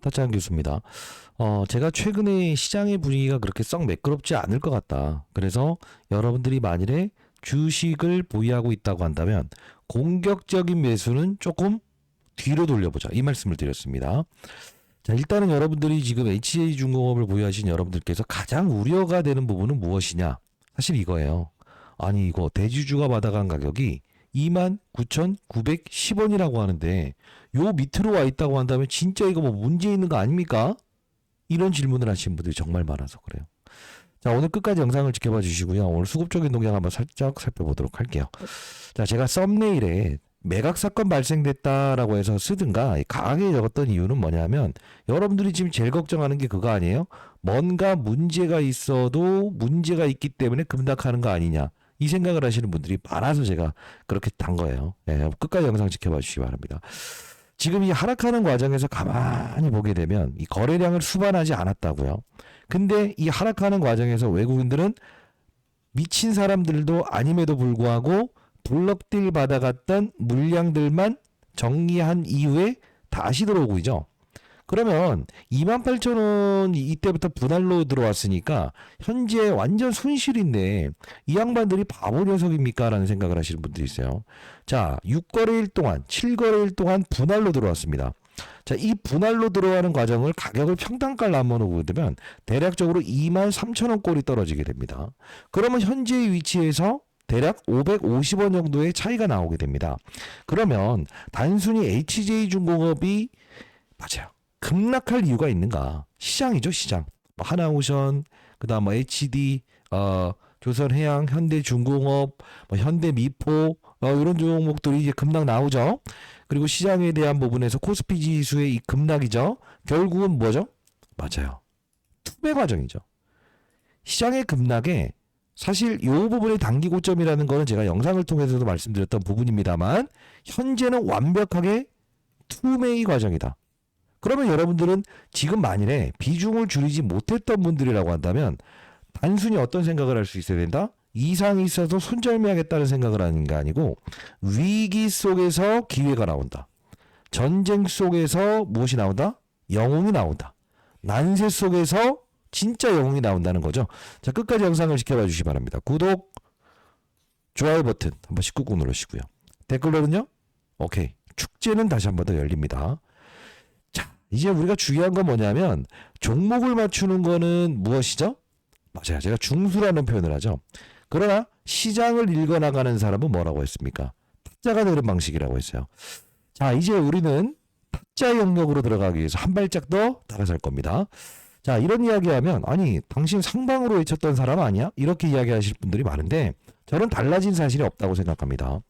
타짜한 교수입니다. 어, 제가 최근에 시장의 분위기가 그렇게 썩 매끄럽지 않을 것 같다. 그래서 여러분들이 만일에 주식을 보유하고 있다고 한다면 공격적인 매수는 조금 뒤로 돌려보자. 이 말씀을 드렸습니다. 자, 일단은 여러분들이 지금 HJ중공업을 보유하신 여러분들께서 가장 우려가 되는 부분은 무엇이냐? 사실 이거예요. 아니, 이거 대주주가 받아간 가격이 29,910원이라고 하는데 요 밑으로 와 있다고 한다면 진짜 이거 뭐 문제 있는 거 아닙니까? 이런 질문을 하시는 분들이 정말 많아서 그래요. 자, 오늘 끝까지 영상을 지켜봐 주시고요. 오늘 수급적인 동향 한번 살짝 살펴보도록 할게요. 자, 제가 썸네일에 매각 사건 발생됐다라고 해서 쓰든가 강하게 적었던 이유는 뭐냐면 여러분들이 지금 제일 걱정하는 게 그거 아니에요? 뭔가 문제가 있어도 문제가 있기 때문에 급락하는 거 아니냐. 이 생각을 하시는 분들이 많아서 제가 그렇게 단 거예요. 예, 끝까지 영상 지켜봐 주시기 바랍니다. 지금 이 하락하는 과정에서 가만히 보게 되면 이 거래량을 수반하지 않았다고요. 근데 이 하락하는 과정에서 외국인들은 미친 사람들도 아님에도 불구하고 블럭딜 받아갔던 물량들만 정리한 이후에 다시 들어오고 있죠. 그러면 28,000원 이때부터 분할로 들어왔으니까 현재 완전 손실인데 이 양반들이 바보 녀석입니까? 라는 생각을 하시는 분들이 있어요. 자, 6거래일 동안, 7거래일 동안 분할로 들어왔습니다. 자, 이 분할로 들어가는 과정을 가격을 평단가를 한번 보게 되면 대략적으로 23,000원 꼴이 떨어지게 됩니다. 그러면 현재의 위치에서 대략 550원 정도의 차이가 나오게 됩니다. 그러면 단순히 HJ중공업이 맞아요. 급락할 이유가 있는가? 시장이죠, 시장. 뭐 하나오션, 그다음 뭐 HD, 어, 조선해양, 현대중공업, 뭐 현대미포 어, 이런 종목들이 이제 급락 나오죠. 그리고 시장에 대한 부분에서 코스피 지수의 이 급락이죠. 결국은 뭐죠? 맞아요. 투매 과정이죠. 시장의 급락에 사실 이 부분의 단기 고점이라는 거는 제가 영상을 통해서도 말씀드렸던 부분입니다만 현재는 완벽하게 투매의 과정이다. 그러면 여러분들은 지금 만일에 비중을 줄이지 못했던 분들이라고 한다면 단순히 어떤 생각을 할 수 있어야 된다? 이상이 있어서 손절매하겠다는 생각을 하는 게 아니고 위기 속에서 기회가 나온다. 전쟁 속에서 무엇이 나온다? 영웅이 나온다. 난세 속에서 진짜 영웅이 나온다는 거죠. 자, 끝까지 영상을 지켜봐 주시기 바랍니다. 구독, 좋아요 버튼 한 번 씩 꾹꾹 누르시고요. 댓글로는요? 오케이. 축제는 다시 한 번 더 열립니다. 자, 이제 우리가 중요한 건 뭐냐면 종목을 맞추는 거는 무엇이죠? 맞아요. 제가 중수라는 표현을 하죠. 그러나 시장을 읽어나가는 사람은 뭐라고 했습니까? 타짜가 되는 방식이라고 했어요. 자, 이제 우리는 타짜 영역으로 들어가기 위해서 한 발짝 더 다가설 겁니다. 자, 이런 이야기하면 아니, 당신 상방으로 외쳤던 사람 아니야? 이렇게 이야기하실 분들이 많은데 저는 달라진 사실이 없다고 생각합니다.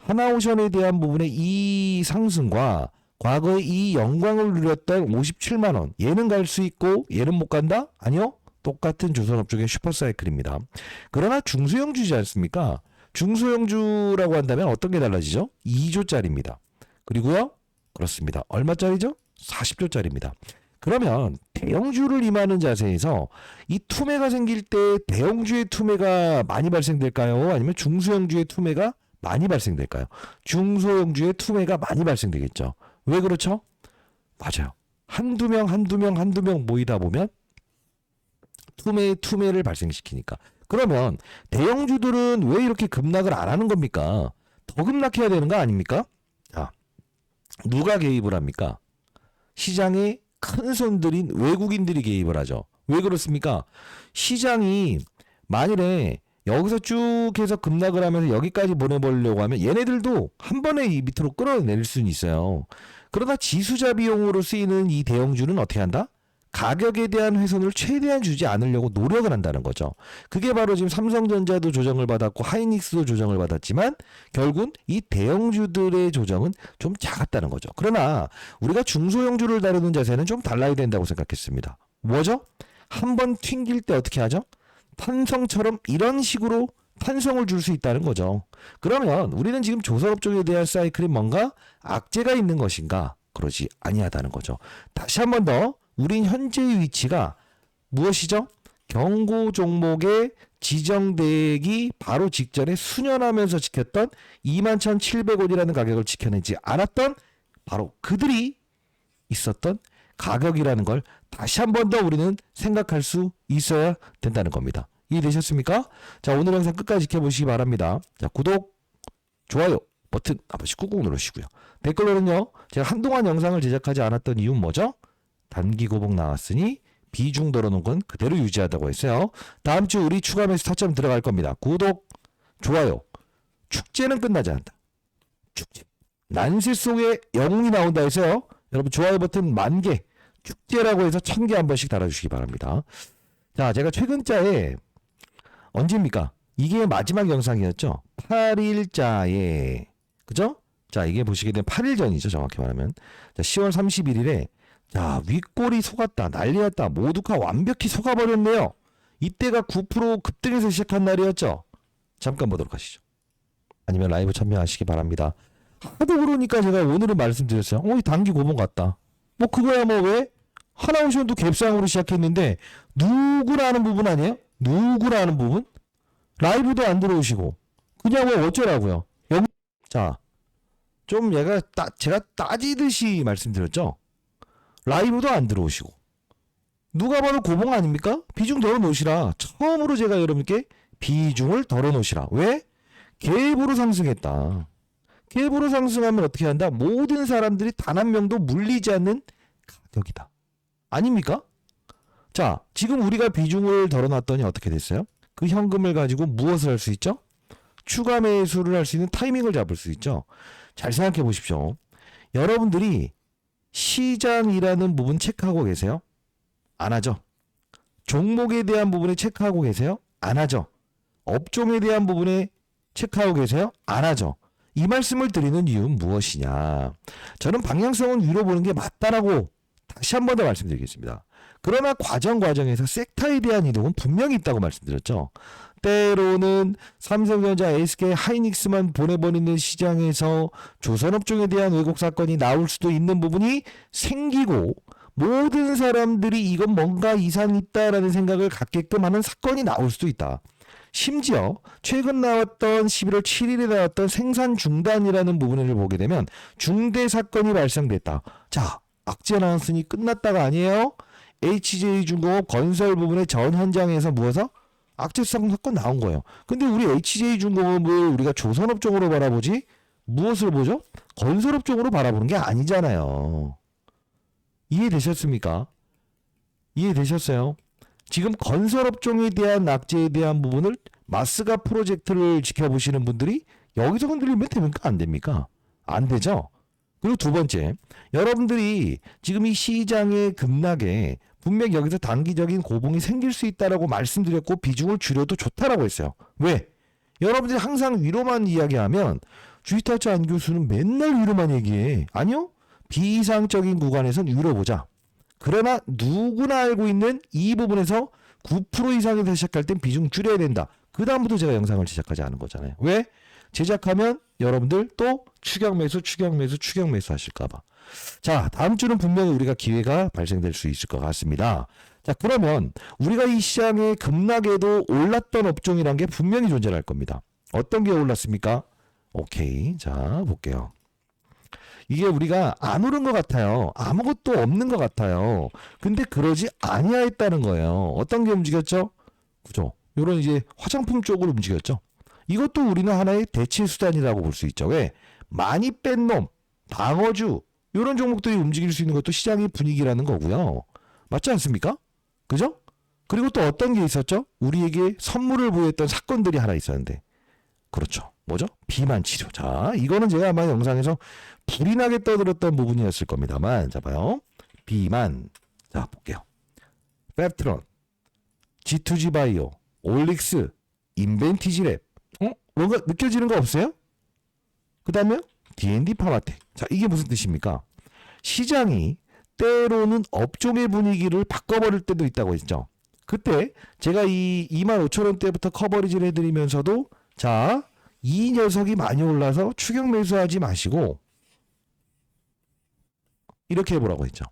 하나오션에 대한 부분의 이 상승과 과거에 이 영광을 누렸던 57만 원 얘는 갈 수 있고 얘는 못 간다? 아니요. 똑같은 조선업종의 슈퍼사이클입니다. 그러나 중소형주지 않습니까? 중소형주라고 한다면 어떤 게 달라지죠? 2조짜리입니다. 그리고요. 그렇습니다. 얼마짜리죠? 40조짜리입니다. 그러면 대형주를 임하는 자세에서 이 투매가 생길 때 대형주의 투매가 많이 발생될까요? 아니면 중소형주의 투매가 많이 발생될까요? 중소형주의 투매가 많이 발생되겠죠. 왜 그렇죠? 맞아요. 한두 명, 한두 명, 한두 명 모이다 보면 투매, 투매를 발생시키니까. 그러면 대형주들은 왜 이렇게 급락을 안 하는 겁니까? 더 급락해야 되는 거 아닙니까? 자, 누가 개입을 합니까? 시장에 큰 손들인 외국인들이 개입을 하죠. 왜 그렇습니까? 시장이 만일에 여기서 쭉 해서 급락을 하면서 여기까지 보내보려고 하면 얘네들도 한 번에 이 밑으로 끌어낼 수는 있어요. 그러나 지수자 비용으로 쓰이는 이 대형주는 어떻게 한다? 가격에 대한 훼손을 최대한 주지 않으려고 노력을 한다는 거죠. 그게 바로 지금 삼성전자도 조정을 받았고 하이닉스도 조정을 받았지만 결국은 이 대형주들의 조정은 좀 작았다는 거죠. 그러나 우리가 중소형주를 다루는 자세는 좀 달라야 된다고 생각했습니다. 뭐죠? 한 번 튕길 때 어떻게 하죠? 탄성처럼 이런 식으로 탄성을 줄 수 있다는 거죠. 그러면 우리는 지금 조선업종에 대한 사이클이 뭔가 악재가 있는 것인가? 그러지 아니하다는 거죠. 다시 한 번 더 우린 현재의 위치가 무엇이죠? 경고 종목의 지정되기 바로 직전에 수년하면서 지켰던 21,700원이라는 가격을 지켜내지 않았던 바로 그들이 있었던 가격이라는 걸 다시 한 번 더 우리는 생각할 수 있어야 된다는 겁니다. 이해되셨습니까? 자, 오늘 영상 끝까지 지켜보시기 바랍니다. 자, 구독, 좋아요 버튼 한 번씩 꾹꾹 누르시고요. 댓글로는요, 제가 한동안 영상을 제작하지 않았던 이유는 뭐죠? 단기 고봉 나왔으니 비중 덜어놓은 건 그대로 유지하다고 했어요. 다음 주 우리 추가 매수 타점 들어갈 겁니다. 구독, 좋아요. 축제는 끝나지 않는다. 축제. 난세 속에 영웅이 나온다 해서요. 여러분 좋아요 버튼 만 개, 축제라고 해서 천 개 한 번씩 달아주시기 바랍니다. 자, 제가 최근자에 언제입니까? 이게 마지막 영상이었죠. 8일자에 그죠? 자, 이게 보시게 되면 8일 전이죠. 정확히 말하면. 자, 10월 31일에 자, 윗골이 속았다. 난리났다. 모두가 완벽히 속아버렸네요. 이때가 9% 급등해서 시작한 날이었죠. 잠깐 보도록 하시죠. 아니면 라이브 참여하시기 바랍니다. 하도 그러니까 제가 오늘은 말씀드렸어요. 어, 이 단기 고봉 같다. 뭐 그거야 뭐 왜? 하나오션도 갭상으로 시작했는데 누구라는 부분 아니에요? 누구라는 부분? 라이브도 안 들어오시고 그냥 뭐 어쩌라고요? 영... 자, 좀 얘가 따, 제가 따지듯이 말씀드렸죠. 라이브도 안 들어오시고 누가 봐도 고봉 아닙니까? 비중 덜어 놓으시라. 처음으로 제가 여러분께 비중을 덜어 놓으시라. 왜? 갭으로 상승했다. 갭으로 상승하면 어떻게 한다? 모든 사람들이 단 한 명도 물리지 않는 가격이다. 아닙니까? 자, 지금 우리가 비중을 덜어놨더니 어떻게 됐어요? 그 현금을 가지고 무엇을 할 수 있죠? 추가 매수를 할 수 있는 타이밍을 잡을 수 있죠. 잘 생각해 보십시오. 여러분들이 시장이라는 부분 체크하고 계세요? 안 하죠. 종목에 대한 부분에 체크하고 계세요? 안 하죠. 업종에 대한 부분에 체크하고 계세요? 안 하죠. 이 말씀을 드리는 이유는 무엇이냐? 저는 방향성은 위로 보는 게 맞다라고 다시 한 번 더 말씀드리겠습니다. 그러나 과정 과정에서 섹터에 대한 이동은 분명히 있다고 말씀드렸죠. 때로는 삼성전자, SK, 하이닉스만 보내버리는 시장에서 조선업종에 대한 왜곡 사건이 나올 수도 있는 부분이 생기고 모든 사람들이 이건 뭔가 이상이 있다라는 생각을 갖게끔 하는 사건이 나올 수도 있다. 심지어 최근 나왔던 11월 7일에 나왔던 생산 중단이라는 부분을 보게 되면 중대 사건이 발생됐다. 자, 악재 나왔으니 끝났다가 아니에요? HJ중공업 건설 부분의 전 현장에서 무엇서 악재성 사건 나온 거예요. 근데 우리 HJ중공업을 우리가 조선업 종으로 바라보지 무엇을 보죠? 건설업 종으로 바라보는 게 아니잖아요. 이해되셨습니까? 이해되셨어요? 지금 건설업종에 대한 악재에 대한 부분을 마스가 프로젝트를 지켜보시는 분들이 여기서 흔들리면 됩니까? 안 됩니까? 안 되죠? 그리고 두 번째, 여러분들이 지금 이 시장의 급락에 분명 여기서 단기적인 고봉이 생길 수 있다라고 말씀드렸고 비중을 줄여도 좋다라고 했어요. 왜? 여러분들이 항상 위로만 이야기하면 주식타처 안 교수는 맨날 위로만 얘기해. 아니요? 비이상적인 구간에선 위로 보자. 그러나 누구나 알고 있는 이 부분에서 9% 이상에서 시작할 땐 비중 줄여야 된다. 그 다음부터 제가 영상을 제작하지 않은 거잖아요. 왜? 제작하면 여러분들 또 추격 매수, 추격 매수, 추격 매수 하실까봐. 자, 다음 주는 분명히 우리가 기회가 발생될 수 있을 것 같습니다. 자, 그러면 우리가 이 시장의 급락에도 올랐던 업종이란 게 분명히 존재할 겁니다. 어떤 게 올랐습니까? 오케이. 자, 볼게요. 이게 우리가 안 오른 것 같아요. 아무것도 없는 것 같아요. 근데 그러지 아니하였다는 거예요. 어떤 게 움직였죠? 그죠? 요런 이제 화장품 쪽으로 움직였죠. 이것도 우리는 하나의 대체 수단이라고 볼 수 있죠. 왜? 많이 뺀 놈, 방어주, 이런 종목들이 움직일 수 있는 것도 시장의 분위기라는 거고요. 맞지 않습니까? 그죠? 그리고 또 어떤 게 있었죠? 우리에게 선물을 보였던 사건들이 하나 있었는데. 그렇죠. 뭐죠? 비만 치료. 자, 이거는 제가 아마 영상에서 불이 나게 떠들었던 부분이었을 겁니다만. 자, 봐요. 비만. 자, 볼게요. 펩트론, G2G 바이오, 올릭스, 인벤티지랩. 어? 뭔가 느껴지는 거 없어요? 그 다음에 D&D 파마텍. 자, 이게 무슨 뜻입니까? 시장이 때로는 업종의 분위기를 바꿔버릴 때도 있다고 했죠. 그때 제가 이 2만 5천 원대부터 커버리지를 해드리면서도 자, 이 녀석이 많이 올라서 추격 매수하지 마시고 이렇게 해보라고 했죠.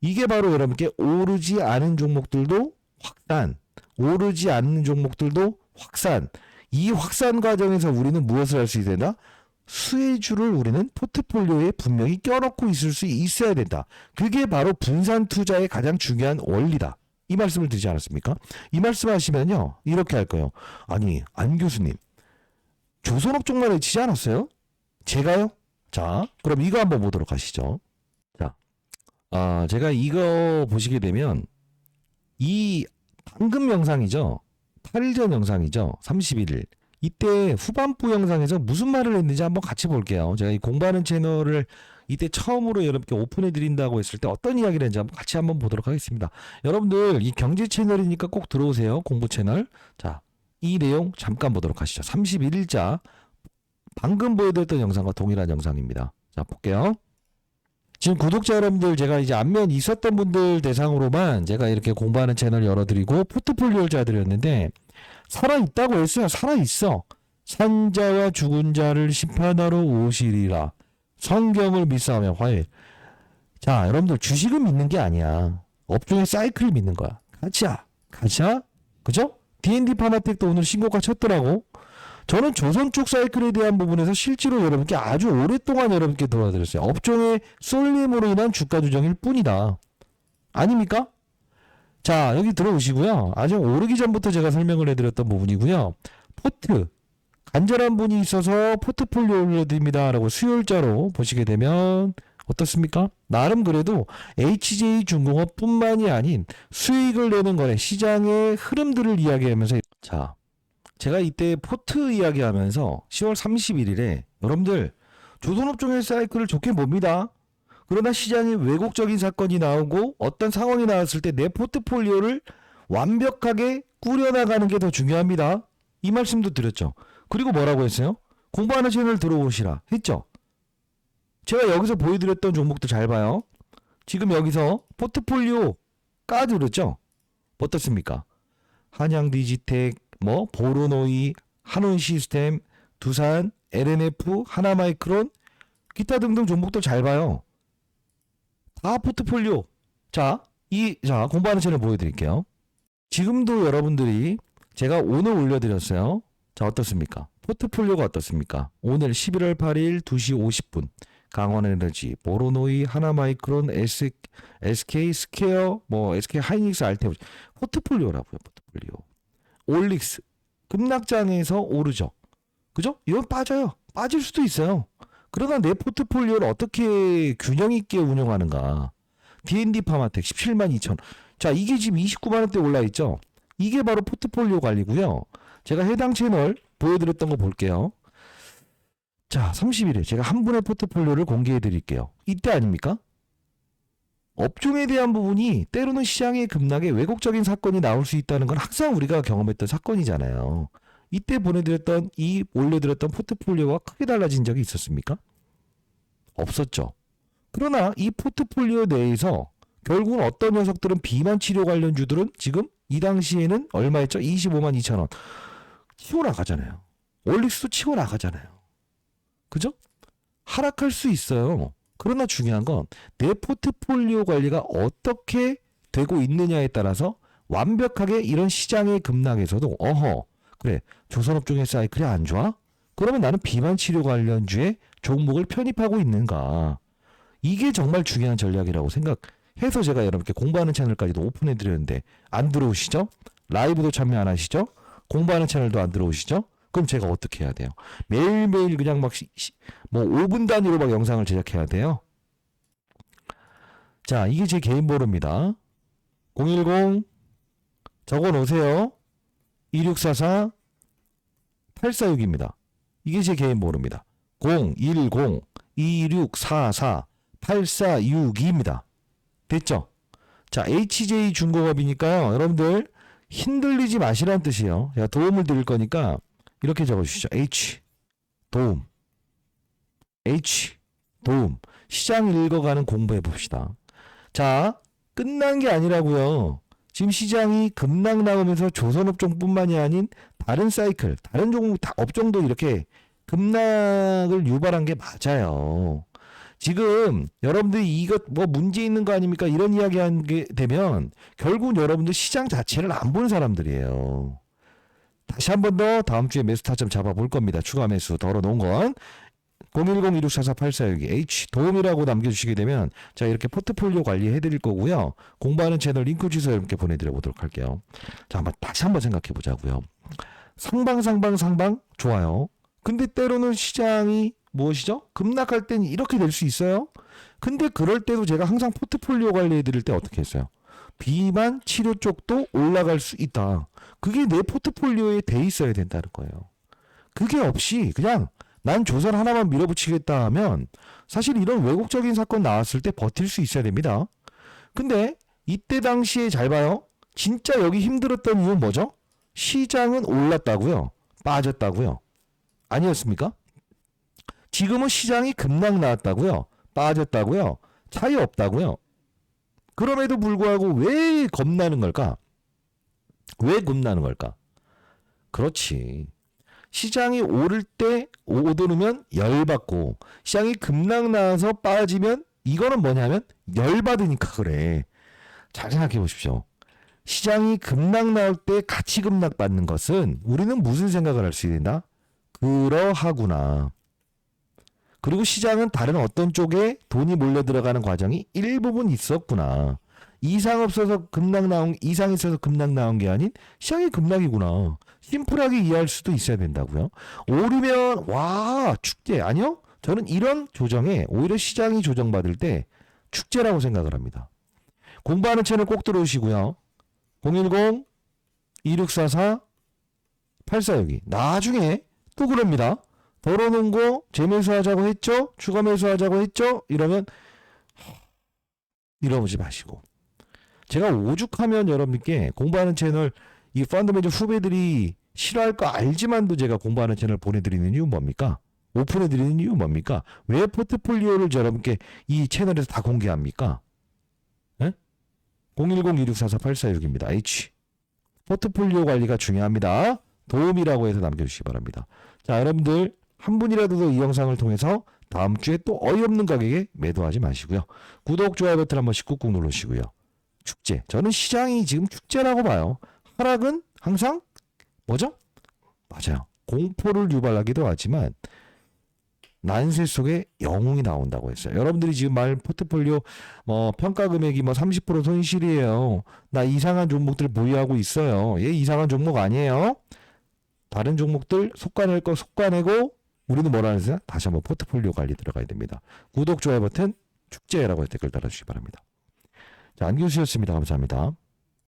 이게 바로 여러분께 오르지 않은 종목들도 확산, 오르지 않는 종목들도 확산. 이 확산 과정에서 우리는 무엇을 할 수 있어야 된다? 수혜주를 우리는 포트폴리오에 분명히 껴넣고 있을 수 있어야 된다. 그게 바로 분산 투자의 가장 중요한 원리다. 이 말씀을 드리지 않았습니까? 이 말씀 하시면요. 이렇게 할 거예요. 아니, 안 교수님. 조선업종만 해치지 않았어요? 제가요? 자, 그럼 이거 한번 보도록 하시죠. 자, 아, 제가 이거 보시게 되면 이 방금 영상이죠. 8일 전 영상이죠. 31일. 이때 후반부 영상에서 무슨 말을 했는지 한번 같이 볼게요. 제가 이 공부하는 채널을 이때 처음으로 여러분께 오픈해 드린다고 했을 때 어떤 이야기를 했는지 한번 같이 한번 보도록 하겠습니다. 여러분들 이 경제 채널이니까 꼭 들어오세요. 공부 채널. 자, 이 내용 잠깐 보도록 하시죠. 31일자 방금 보여드렸던 영상과 동일한 영상입니다. 자, 볼게요. 지금 구독자 여러분들 제가 이제 안면 있었던 분들 대상으로만 제가 이렇게 공부하는 채널 열어드리고 포트폴리오를 짜드렸는데 살아있다고 했어요. 살아있어. 산자와 죽은 자를 심판하러 오시리라. 성경을 믿사하며 화해. 자, 여러분들 주식을 믿는 게 아니야. 업종의 사이클을 믿는 거야. 가자. 가자. 그죠? D&D 파나텍도 오늘 신고가 쳤더라고. 저는 조선 쪽 사이클에 대한 부분에서 실제로 여러분께 아주 오랫동안 여러분께 도와드렸어요. 업종의 쏠림으로 인한 주가 조정일 뿐이다. 아닙니까? 자, 여기 들어오시고요. 아주 오르기 전부터 제가 설명을 해드렸던 부분이고요. 포트. 간절한 분이 있어서 포트폴리오 올려드립니다 라고 수요일자로 보시게 되면 어떻습니까? 나름 그래도 HJ 중공업뿐만이 아닌 수익을 내는 거래 시장의 흐름들을 이야기하면서 자 제가 이때 포트 이야기하면서 10월 31일에 여러분들 조선업종의 사이클을 좋게 봅니다. 그러나 시장에 왜곡적인 사건이 나오고 어떤 상황이 나왔을 때 내 포트폴리오를 완벽하게 꾸려나가는 게 더 중요합니다. 이 말씀도 드렸죠. 그리고 뭐라고 했어요? 공부하는 채널 들어오시라 했죠. 제가 여기서 보여드렸던 종목도 잘 봐요. 지금 여기서 포트폴리오 까드렸죠. 어떻습니까? 한양 디지텍, 뭐 보로노이, 한원 시스템, 두산, LNF, 하나마이크론, 기타 등등 종목도 잘 봐요. 다 포트폴리오. 자, 이, 자, 공부하는 채널 보여드릴게요. 지금도 여러분들이 제가 오늘 올려드렸어요. 자, 어떻습니까? 포트폴리오가 어떻습니까? 오늘 11월 8일 2시 50분. 강원에너지, 보로노이, 하나마이크론, S, SK 스퀘어, 뭐 SK 하이닉스 알테오 포트폴리오라고요. 포트폴리오. 올릭스 급락장에서 오르죠. 그죠? 이건 빠져요. 빠질 수도 있어요. 그러나 내 포트폴리오를 어떻게 균형 있게 운영하는가? D&D 파마텍 17만 2천. 자, 이게 지금 29만 원대 올라 있죠. 이게 바로 포트폴리오 관리고요. 제가 해당 채널 보여드렸던 거 볼게요. 자, 31일 제가 한 분의 포트폴리오를 공개해 드릴게요. 이때 아닙니까? 업종에 대한 부분이 때로는 시장의 급락에 왜곡적인 사건이 나올 수 있다는 건 항상 우리가 경험했던 사건이잖아요. 이때 보내드렸던 이 올려드렸던 포트폴리오가 크게 달라진 적이 있었습니까? 없었죠. 그러나 이 포트폴리오 내에서 결국은 어떤 녀석들은 비만 치료 관련주들은 지금 이 당시에는 얼마였죠? 25만 2천 원. 치고 나가잖아요. 올릭스도 치고 나가잖아요. 그죠? 하락할 수 있어요. 그러나 중요한 건 내 포트폴리오 관리가 어떻게 되고 있느냐에 따라서 완벽하게 이런 시장의 급락에서도 어허 그래 조선업종의 사이클이 안 좋아? 그러면 나는 비만 치료 관련주에 종목을 편입하고 있는가? 이게 정말 중요한 전략이라고 생각해서 제가 여러분께 공부하는 채널까지도 오픈해 드렸는데 안 들어오시죠? 라이브도 참여 안 하시죠? 공부하는 채널도 안 들어오시죠? 그럼 제가 어떻게 해야 돼요? 매일매일 그냥 막 뭐 5분 단위로 막 영상을 제작해야 돼요? 자, 이게 제 개인 보루입니다. 010 적어 놓으세요. 2644 846입니다. 이게 제 개인 보루입니다. 010 2644 8462입니다. 됐죠? 자, HJ 중공업이니까요. 여러분들 흔들리지 마시라는 뜻이에요. 제가 도움을 드릴 거니까 이렇게 적어주시죠. H 도움 H 도움 시장 읽어가는 공부해 봅시다. 자 끝난 게 아니라고요. 지금 시장이 급락 나오면서 조선업종뿐만이 아닌 다른 사이클, 다른 종목 다 업종도 이렇게 급락을 유발한 게 맞아요. 지금 여러분들이 이것 뭐 문제 있는 거 아닙니까? 이런 이야기 하게 되면 결국은 여러분들 시장 자체를 안 보는 사람들이에요. 다시 한 번 더 다음 주에 매수 타점 잡아볼 겁니다. 추가 매수 덜어 놓은 건. 010-2644-8462 H 도움이라고 남겨주시게 되면 자 이렇게 포트폴리오 관리해 드릴 거고요. 공부하는 채널 링크 주소 여러분께 보내드려 보도록 할게요. 자 한번 다시 한번 생각해 보자고요. 상방 상방 상방 좋아요. 근데 때로는 시장이 무엇이죠? 급락할 땐 이렇게 될 수 있어요. 근데 그럴 때도 제가 항상 포트폴리오 관리해 드릴 때 어떻게 했어요? 비만 치료 쪽도 올라갈 수 있다. 그게 내 포트폴리오에 돼 있어야 된다는 거예요. 그게 없이 그냥 난 조선 하나만 밀어붙이겠다 하면 사실 이런 왜곡적인 사건 나왔을 때 버틸 수 있어야 됩니다. 근데 이때 당시에 잘 봐요. 진짜 여기 힘들었던 이유는 뭐죠? 시장은 올랐다고요. 빠졌다고요. 아니었습니까? 지금은 시장이 급락 나왔다고요. 빠졌다고요. 차이 없다고요. 그럼에도 불구하고 왜 겁나는 걸까? 왜 겁나는 걸까? 그렇지. 시장이 오를 때 오르면 열받고 시장이 급락 나와서 빠지면 이거는 뭐냐면 열받으니까 그래. 잘 생각해 보십시오. 시장이 급락 나올 때 같이 급락 받는 것은 우리는 무슨 생각을 할 수 있나? 그러하구나. 그리고 시장은 다른 어떤 쪽에 돈이 몰려 들어가는 과정이 일부분 있었구나. 이상 없어서 급락 나온 이상 있어서 급락 나온 게 아닌 시장이 급락이구나. 심플하게 이해할 수도 있어야 된다고요. 오르면 와 축제 아니요? 저는 이런 조정에 오히려 시장이 조정받을 때 축제라고 생각을 합니다. 공부하는 채널 꼭 들어오시고요. 010 2644 8462 나중에 또 그럽니다. 덜어놓은 거 재매수하자고 했죠? 추가 매수하자고 했죠? 이러면 이러지 마시고 제가 오죽하면 여러분께 공부하는 채널 이 펀드 매니저 후배들이 싫어할 거 알지만도 제가 공부하는 채널 보내드리는 이유 뭡니까? 오픈해드리는 이유 뭡니까? 왜 포트폴리오를 여러분께 이 채널에서 다 공개합니까? 에? 010-2644-8462입니다. H 포트폴리오 관리가 중요합니다. 도움이라고 해서 남겨주시기 바랍니다. 자 여러분들 한 분이라도 이 영상을 통해서 다음 주에 또 어이없는 가격에 매도하지 마시고요. 구독, 좋아요 버튼 한 번씩 꾹꾹 눌러주시고요. 축제. 저는 시장이 지금 축제라고 봐요. 하락은 항상 뭐죠? 맞아요. 공포를 유발하기도 하지만 난세 속에 영웅이 나온다고 했어요. 여러분들이 지금 말 포트폴리오 뭐 평가 금액이 뭐 30% 손실이에요. 나 이상한 종목들 보유하고 있어요. 얘 이상한 종목 아니에요. 다른 종목들 속가낼 거 속가내고 우리는 뭐라 하세요? 다시 한번 포트폴리오 관리 들어가야 됩니다. 구독, 좋아요 버튼 축제라고 댓글 달아주시기 바랍니다. 자, 안규수였습니다. 감사합니다.